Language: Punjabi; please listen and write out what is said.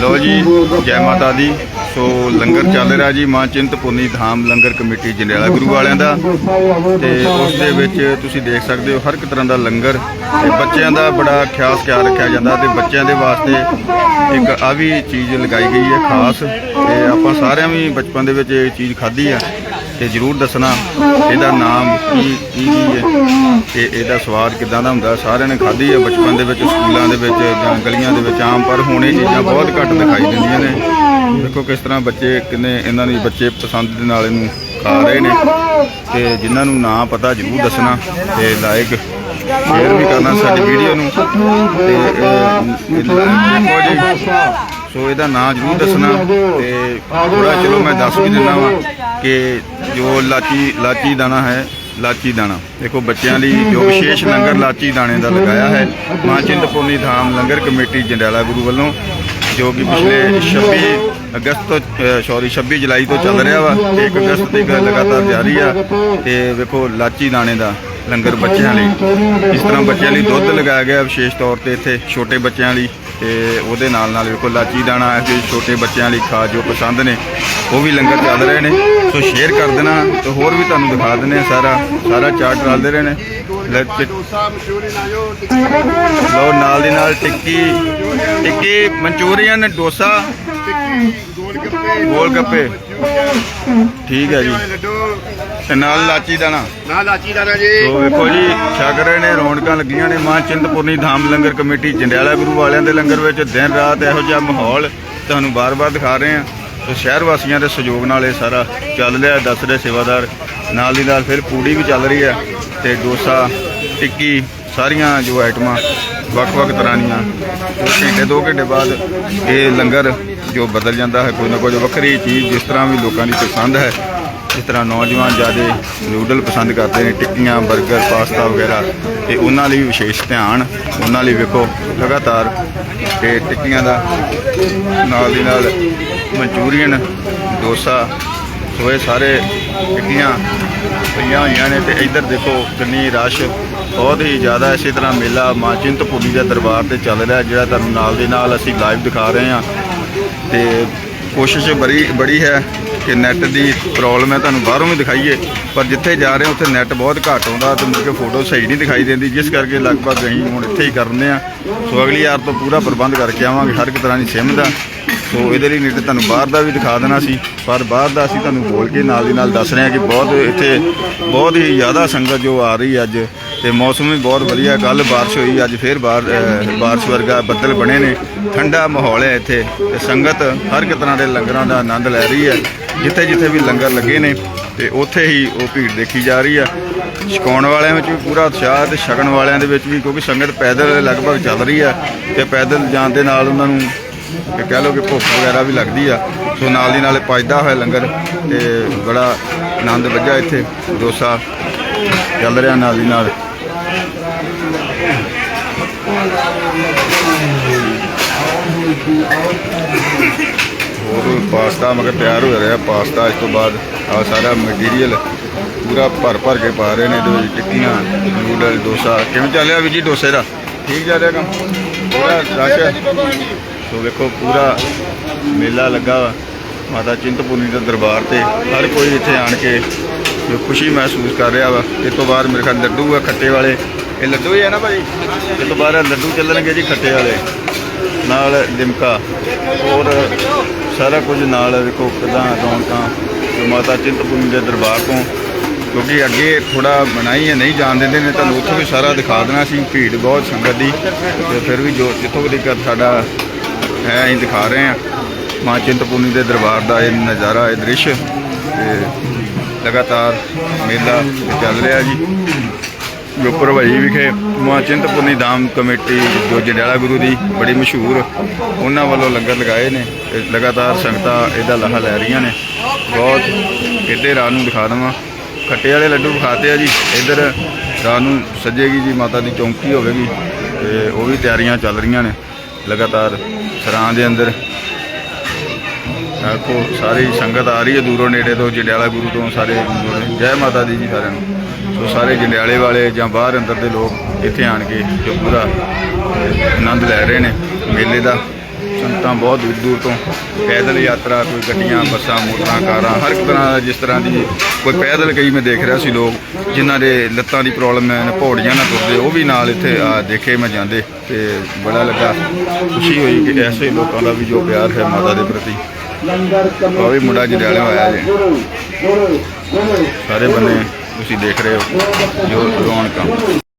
ਲੋ ਜੀ, ਜੈ ਮਾਤਾ ਦੀ। ਸੋ ਲੰਗਰ ਚੱਲ ਰਿਹਾ ਜੀ, ਮਾਂ ਚਿੰਤਪੁਰਨੀ ਧਾਮ ਲੰਗਰ ਕਮੇਟੀ ਜੰਡਿਆਲਾ ਗੁਰੂ ਵਾਲਿਆਂ ਦਾ। ਤੇ ਉਸ ਦੇ ਵਿੱਚ ਤੁਸੀਂ ਦੇਖ ਸਕਦੇ ਹੋ, ਹਰ ਇੱਕ ਤਰ੍ਹਾਂ ਦਾ ਲੰਗਰ। ਤੇ ਬੱਚਿਆਂ ਦਾ ਬੜਾ ਖਾਸ ਖਿਆਲ ਰੱਖਿਆ ਜਾਂਦਾ ਤੇ ਬੱਚਿਆਂ ਦੇ ਵਾਸਤੇ ਇੱਕ ਆ ਵੀ ਚੀਜ਼ ਲਗਾਈ ਗਈ ਹੈ, ਖਾਸ। ਤੇ ਆਪਾਂ ਸਾਰਿਆਂ ਵੀ ਬਚਪਨ ਦੇ ਵਿੱਚ ਇਹ ਚੀਜ਼ ਖਾਧੀ ਆ। ਤੇ ਜਰੂਰ ਦੱਸਣਾ ਇਹਦਾ ਨਾਮ ਕੀ ਕੀ ਕੀ ਹੈ ਤੇ ਇਹਦਾ ਸਵਾਦ ਕਿਦਾਂ ਦਾ ਹੁੰਦਾ। ਸਾਰਿਆਂ ਨੇ ਖਾਧੀ ਹੈ ਬਚਪਨ ਦੇ ਵਿੱਚ, ਸਕੂਲਾਂ ਦੇ ਵਿੱਚ, ਜਾਂ ਗਲੀਆਂ ਦੇ ਵਿੱਚ। ਆਮ ਪਰ ਹੁਣ ਇਹ ਚੀਜ਼ਾਂ ਬਹੁਤ ਘੱਟ ਦਿਖਾਈ ਦਿੰਦੀਆਂ ਨੇ। ਦੇਖੋ ਕਿਸ ਤਰ੍ਹਾਂ ਬੱਚੇ ਕਿੰਨੇ ਇਹਨਾਂ ਦੀ ਬੱਚੇ ਪਸੰਦ ਦੇ ਨਾਲ ਇਹਨੂੰ ਖਾ ਰਹੇ ਨੇ। ਤੇ ਜਿਨ੍ਹਾਂ ਨੂੰ ਨਾ ਪਤਾ ਜਰੂਰ ਦੱਸਣਾ ਤੇ ਲਾਇਕ ਸ਼ੇਅਰ ਵੀ ਕਰਨਾ ਸਾਡੀ ਵੀਡੀਓ ਨੂੰ। ਤੇ ਸੋ ਇਹਦਾ ਨਾਂ ਜ਼ਰੂਰ ਦੱਸਣਾ ਤੇ ਥੋੜਾ ਚਲੋ ਮੈਂ ਦੱਸ ਵੀ ਦਿੰਦਾ ਵਾਂ ਕਿ ਜੋ ਲਾਚੀ ਲਾਚੀ ਦਾਣਾ ਹੈ, ਲਾਚੀ ਦਾਣਾ। ਦੇਖੋ, ਬੱਚਿਆਂ ਲਈ ਜੋ ਵਿਸ਼ੇਸ਼ ਲੰਗਰ ਲਾਚੀ ਦਾਣੇ ਦਾ ਲਗਾਇਆ ਹੈ, ਮਾਂ ਚਿੰਤਪੁਰਨੀ ਧਾਮ ਲੰਗਰ ਕਮੇਟੀ ਜੰਡਿਆਲਾ ਗੁਰੂ ਵੱਲੋਂ, ਜੋ ਕਿ ਪਿਛਲੇ 26 ਅਗਸਤ ਤੋਂ ਸੌਰੀ 26 ਜੁਲਾਈ ਤੋਂ ਚੱਲ ਰਿਹਾ ਵਾ ਤੇ 1 ਅਗਸਤ ਤੱਕ ਲਗਾਤਾਰ ਜਾਰੀ ਆ। ਤੇ ਵੇਖੋ, ਲਾਚੀ ਦਾਣੇ ਦਾ ਲੰਗਰ ਬੱਚਿਆਂ ਲਈ। ਇਸ ਤਰ੍ਹਾਂ ਬੱਚਿਆਂ ਲਈ ਦੁੱਧ ਲਗਾਇਆ ਗਿਆ ਵਿਸ਼ੇਸ਼ ਤੌਰ ਤੇ ਇੱਥੇ ਛੋਟੇ ਬੱਚਿਆਂ ਲਈ ਤੇ ਉਹਦੇ ਨਾਲ ਨਾਲ ਵੇਖੋ ਲਾਚੀ ਦਾਣਾ ਹੈ ਤੇ ਛੋਟੇ ਬੱਚਿਆਂ ਲਈ ਖਾ ਜੋ ਪਸੰਦ ਨੇ ਉਹ ਵੀ ਲੰਗਰ ਚੱਲ ਰਹੇ ਨੇ। ਸੋ ਸ਼ੇਅਰ ਕਰ ਦੇਣਾ ਤੇ ਹੋਰ ਵੀ ਤੁਹਾਨੂੰ ਦਿਖਾ ਦਿੰਦੇ ਆ ਸਾਰਾ ਸਾਰਾ ਚਾਰਟ ਚੱਲਦੇ ਰਹੇ ਨੇ ਲਓ ਨਾਲ ਦੀ ਨਾਲ ਟਿੱਕੀ। ਟਿੱਕੀ ਮਨਚੂਰੀਅਨ ਡੋਸਾ। ਗੋਲ ਗੱਪੇ। ਠੀਕ ਹੈ ਜੀ। ਤੇ ਨਾਲ ਲਾਚੀ ਦਾਣਾ। ਨਾ ਲਾਚੀ ਦਾਣਾ ਜੀ। ਸੋ ਵੇਖੋ ਜੀ ਛਕ ਰਹੇ ਨੇ ਰੌਣਕਾਂ ਲੱਗੀਆਂ ਨੇ। ਮਾਂ ਚਿੰਤਪੁਰਨੀ ਧਾਮ ਲੰਗਰ ਕਮੇਟੀ ਜੰਡਿਆਲਾ ਗੁਰੂ ਵਾਲਿਆਂ ਦੇ ਲੰਗਰ ਵਿੱਚ ਦਿਨ ਰਾਤ ਇਹੋ ਜਿਹਾ ਮਾਹੌਲ ਤੁਹਾਨੂੰ ਬਾਰ-ਬਾਰ ਦਿਖਾ ਰਹੇ ਹਾਂ। ਸ਼ਹਿਰ ਵਾਸੀਆਂ ਦੇ ਸਹਿਯੋਗ ਨਾਲ ਇਹ ਸਾਰਾ ਚੱਲ ਰਿਹਾ ਦੱਸ ਰਹੇ ਸੇਵਾਦਾਰ। ਨਾਲ ਦੀ ਨਾਲ ਫਿਰ ਪੂੜੀ ਵੀ ਚੱਲ ਰਹੀ ਹੈ ਤੇ ਡੋਸਾ, ਟਿੱਕੀ, ਸਾਰੀਆਂ ਜੋ ਆਈਟਮਾਂ ਵੱਖ-ਵੱਖ ਤਰ੍ਹਾਂ ਦੀਆਂ। ਦੋ ਘੰਟੇ ਦੋ ਘੰਟੇ ਬਾਅਦ ਇਹ ਲੰਗਰ ਜੋ ਬਦਲ ਜਾਂਦਾ ਹੈ, ਕੋਈ ਨਾ ਕੋਈ ਵੱਖਰੀ ਚੀਜ਼ ਜਿਸ ਤਰ੍ਹਾਂ ਵੀ ਲੋਕਾਂ ਦੀ ਪਸੰਦ ਹੈ ਇਸ ਤਰ੍ਹਾਂ ਨੌਜਵਾਨ ਜਿਆਦੇ ਨੂਡਲ ਪਸੰਦ ਕਰਦੇ ਨੇ, ਟਿੱਕੀਆਂ 버ਗਰ ਪਾਸਤਾ ਵਗੈਰਾ, ਤੇ ਉਹਨਾਂ ਲਈ ਵਿਸ਼ੇਸ਼ ਧਿਆਨ, ਉਹਨਾਂ ਲਈ ਵੇਖੋ ਲਗਾਤਾਰ ਤੇ ਟਿੱਕੀਆਂ ਦਾ ਨਾਲ ਦੀ ਨਾਲ ਮਨਚੂਰੀਅਨ, ਡੋਸਾ ਹੋਏ ਸਾਰੇ ਟਿੱਕੀਆਂ ਪਈਆਂ ਹੋਈਆਂ ਨੇ ਤੇ ਇੱਧਰ ਦੇਖੋ ਕਿੰਨੀ ਰਸ਼, ਬਹੁਤ ਹੀ ਜ਼ਿਆਦਾ ਇਸੇ ਤਰ੍ਹਾਂ ਮੇਲਾ ਮਾਂ ਚਿੰਤਪੁਰਨੀ ਦੇ ਦਰਬਾਰ ਤੇ ਚੱਲ ਰਿਹਾ, ਜਿਹੜਾ ਤੁਹਾਨੂੰ ਨਾਲ ਦੇ ਨਾਲ ਅਸੀਂ ਲਾਈਵ ਦਿਖਾ ਰਹੇ ਹਾਂ ਤੇ ਕੋਸ਼ਿਸ਼ ਬੜੀ ਬੜੀ ਹੈ ਕਿ ਨੈੱਟ ਦੀ ਪ੍ਰੋਬਲਮ ਹੈ, ਤੁਹਾਨੂੰ ਬਾਹਰੋਂ ਵੀ ਦਿਖਾਈਏ। ਪਰ ਜਿੱਥੇ ਜਾ ਰਹੇ ਉੱਥੇ ਨੈੱਟ ਬਹੁਤ ਘੱਟ ਆਉਂਦਾ ਤੇ ਮੁੜ ਕੇ ਫੋਟੋ ਸਹੀ ਨਹੀਂ ਦਿਖਾਈ ਦਿੰਦੀ, ਜਿਸ ਕਰਕੇ ਲਗਭਗ ਅਸੀਂ ਹੁਣ ਇੱਥੇ ਹੀ ਕਰਨੇ ਆ ਸੋ ਅਗਲੀ ਵਾਰ ਤੋਂ ਪੂਰਾ ਪ੍ਰਬੰਧ ਕਰਕੇ ਆਵਾਂਗੇ, ਹਰ ਇੱਕ ਤਰ੍ਹਾਂ ਦੀ ਸਿਮ ਦਾ। ਸੋ ਇਹਦੇ ਲਈ ਨਹੀਂ ਤੁਹਾਨੂੰ ਬਾਹਰ ਦਾ ਵੀ ਦਿਖਾ ਦੇਣਾ ਸੀ, ਪਰ ਬਾਹਰ ਦਾ ਅਸੀਂ ਤੁਹਾਨੂੰ ਬੋਲ ਕੇ ਨਾਲ ਦੀ ਨਾਲ ਦੱਸ ਰਹੇ ਹਾਂ ਕਿ ਬਹੁਤ ਇੱਥੇ ਬਹੁਤ ਹੀ ਜ਼ਿਆਦਾ ਸੰਗਤ ਜੋ ਆ ਰਹੀ ਹੈ ਅੱਜ। ਤੇ ਮੌਸਮ ਵੀ ਬਹੁਤ ਵਧੀਆ। ਕੱਲ ਬਾਰਿਸ਼ ਹੋਈ ਅੱਜ ਫੇਰ ਬਾਹਰ ਅ, ਬਾਰਿਸ਼ ਵਰਗਾ ਬੱਦਲ ਬਣੇ ਨੇ। ਠੰਡਾ ਮਾਹੌਲ ਹੈ ਇੱਥੇ। ਤੇ ਸੰਗਤ ਹਰ ਇੱਕ ਤਰ੍ਹਾਂ ਦੇ ਲੰਗਰਾਂ ਦਾ ਆਨੰਦ ਲੈ ਰਹੀ ਹੈ। ਜਿੱਥੇ ਜਿੱਥੇ ਵੀ ਲੰਗਰ ਲੱਗੇ ਨੇ ਤੇ ਉੱਥੇ ਹੀ ਉਹ ਭੀੜ ਦੇਖੀ ਜਾ ਰਹੀ ਆ। ਛਕਾਉਣ ਵਾਲਿਆਂ ਵਿੱਚ ਵੀ ਪੂਰਾ ਉਤਸ਼ਾਹ ਤੇ ਛਕਣ ਵਾਲਿਆਂ ਦੇ ਵਿੱਚ ਵੀ ਕਿਉਂਕਿ ਸੰਗਤ ਪੈਦਲ ਲਗਭਗ ਚੱਲ ਰਹੀ ਹੈ ਤੇ ਪੈਦਲ ਜਾਣ ਦੇ ਨਾਲ ਉਹਨਾਂ ਨੂੰ ਕਿ ਕਹਿ ਲਓ ਕਿ ਭੁੱਖ ਵਗੈਰਾ ਵੀ ਲੱਗਦੀ ਆ। ਸੋ ਨਾਲ ਦੀ ਨਾਲ ਪਚਦਾ ਹੋਇਆ ਲੰਗਰ ਤੇ ਬੜਾ ਆਨੰਦ ਵੱਜਾ ਇੱਥੇ। ਡੋਸਾ ਚੱਲ ਰਿਹਾ ਨਾਲ ਦੀ ਨਾਲ। ਹੋਰ ਪਾਸਤਾ ਮਗਰ ਤਿਆਰ ਹੋ ਰਿਹਾ ਪਾਸਤਾ ਇਸ ਤੋਂ ਬਾਅਦ ਆ ਸਾਰਾ ਮਟੀਰੀਅਲ ਪੂਰਾ ਭਰ ਭਰ ਕੇ ਪਾ ਰਹੇ ਨੇ ਇਹਦੇ ਵਿੱਚ ਟਿੱਕੀਆਂ ਨੂਡਲ ਡੋਸਾ। ਕਿਵੇਂ ਚੱਲਿਆ ਵੀ ਜੀ ਡੋਸੇ ਦਾ? ਠੀਕ ਚੱਲ ਰਿਹਾ ਕੰਮ? ਪੂਰਾ ਰਸ਼ ਸੋ ਵੇਖੋ ਪੂਰਾ ਮੇਲਾ ਲੱਗਾ ਮਾਤਾ ਚਿੰਤਪੁਰਨੀ ਦੇ ਦਰਬਾਰ ਤੇ ਹਰ ਕੋਈ ਇੱਥੇ ਆਣ ਕੇ ਖੁਸ਼ੀ ਮਹਿਸੂਸ ਕਰ ਰਿਹਾ ਵਾ। ਇਸ ਤੋਂ ਬਾਅਦ ਮੇਰੇ ਖਿਆਲ ਲੱਡੂ ਆ ਖੱਟੇ ਵਾਲੇ। ਇਹ ਲੱਡੂ ਹੀ ਹੈ ਨਾ ਭਾਈ? ਇਸ ਦੁਬਾਰਾ ਲੱਡੂ ਚੱਲਣਗੇ ਜੀ ਖੱਟੇ ਵਾਲੇ, ਨਾਲ ਲਿਮਕਾ, ਹੋਰ ਸਾਰਾ ਕੁਝ ਨਾਲ ਦੇਖੋ ਕਿਦਾਂ ਰੌਣਕਾਂ ਮਾਤਾ ਚਿੰਤਪੁਰਨੀ ਦੇ ਦਰਬਾਰ ਤੋਂ, ਕਿਉਂਕਿ ਅੱਗੇ ਥੋੜਾ ਬਣਾਈ ਹੈ ਨਹੀਂ ਜਾਣ ਦਿੰਦੇ ਨੇ, ਤੁਹਾਨੂੰ ਉੱਥੋਂ ਵੀ ਸਾਰਾ ਦਿਖਾ ਦੇਣਾ ਸੀ, ਭੀੜ ਬਹੁਤ ਸੰਗਤ ਦੀ, ਤੇ ਫਿਰ ਵੀ ਜੋ ਜਿੱਥੋਂ ਤੱਕ ਸਾਡਾ ਹੈ, ਅਸੀਂ ਦਿਖਾ ਰਹੇ ਹਾਂ। ਮਾਂ ਚਿੰਤਪੁਰਨੀ ਦੇ ਦਰਬਾਰ ਦਾ ਇਹ ਨਜ਼ਾਰਾ, ਇਹ ਦ੍ਰਿਸ਼, ਤੇ ਲਗਾਤਾਰ ਮੇਲਾ ਚੱਲ ਰਿਹਾ ਜੀ। ਜੋ ਵਿਖੇ ਮਾਂ ਚਿੰਤਪੁਰਨੀ ਧਾਮ ਕਮੇਟੀ ਜੋ ਜੰਡਿਆਲਾ ਗੁਰੂ ਦੀ ਬੜੀ ਮਸ਼ਹੂਰ ਉਹਨਾਂ ਵੱਲੋਂ ਲੰਗਰ ਲਗਾਏ ਨੇ ਤੇ ਲਗਾਤਾਰ ਸੰਗਤਾਂ ਇਹਦਾ ਲਾਹਾ ਲੈ ਰਹੀਆਂ ਨੇ। ਬਹੁਤ ਇੱਧੇ ਰਾਹ ਨੂੰ ਦਿਖਾ ਦਵਾਂ। ਖੱਟੇ ਵਾਲੇ ਲੱਡੂ ਵਿਖਾਤੇ ਆ ਜੀ। ਇੱਧਰ ਰਾਹ ਨੂੰ ਸੱਜੇਗੀ ਜੀ ਮਾਤਾ ਦੀ ਚੌਂਕੀ ਹੋਵੇਗੀ ਤੇ ਉਹ ਵੀ ਤਿਆਰੀਆਂ ਚੱਲ ਰਹੀਆਂ ਨੇ ਲਗਾਤਾਰ ਸਰਾਂ ਦੇ ਅੰਦਰ। ਆਖੋ, ਸਾਰੀ ਸੰਗਤ ਆ ਰਹੀ ਹੈ ਦੂਰੋਂ ਨੇੜੇ ਤੋਂ ਜੰਡਿਆਲਾ ਗੁਰੂ ਤੋਂ ਸਾਰੇ ਜੈ ਮਾਤਾ ਦੀ ਜੀ ਸਾਰਿਆਂ ਨੂੰ। ਸੋ ਸਾਰੇ ਜੰਡਿਆਲੇ ਵਾਲੇ ਜਾਂ ਬਾਹਰ ਅੰਦਰ ਦੇ ਲੋਕ ਇੱਥੇ ਆਣ ਕੇ ਜੋ ਪੂਰਾ ਆਨੰਦ ਲੈ ਰਹੇ ਨੇ ਮੇਲੇ ਦਾ। ਸੰਤਾਂ ਬਹੁਤ ਦੂਰ ਦੂਰ ਤੋਂ ਪੈਦਲ ਯਾਤਰਾ, ਕੋਈ ਗੱਡੀਆਂ, ਬੱਸਾਂ, ਮੋਟਰਾਂ, ਕਾਰਾਂ, ਹਰ ਇੱਕ ਤਰ੍ਹਾਂ ਦਾ ਜਿਸ ਤਰ੍ਹਾਂ ਦੀ ਕੋਈ ਪੈਦਲ ਕਈ ਮੈਂ ਦੇਖ ਰਿਹਾ ਸੀ ਲੋਕ, ਜਿਨ੍ਹਾਂ ਦੇ ਲੱਤਾਂ ਦੀ ਪ੍ਰੋਬਲਮ ਹੈ ਪੌੜੀਆਂ ਨਾਲ ਤੁਰਦੇ, ਉਹ ਵੀ ਨਾਲ ਇੱਥੇ ਆ ਦੇਖੇ ਮੈਂ ਜਾਂਦੇ ਤੇ ਬੜਾ ਲੱਗਾ, ਖੁਸ਼ੀ ਹੋਈ ਕਿ ਐਸੇ ਲੋਕਾਂ ਦਾ ਵੀ ਜੋ ਪਿਆਰ ਹੈ ਮਾਤਾ ਦੇ ਪ੍ਰਤੀ। ਉਹ ਵੀ ਮੁੰਡਾ ਜੜਿਆਲੇ ਹੋਇਆ ਜੇ। ਸਾਰੇ ਬੰਨੇ ਤੁਸੀਂ ਦੇਖ ਰਹੇ ਹੋ ਜੋ ਰੌਣਕਾਂ।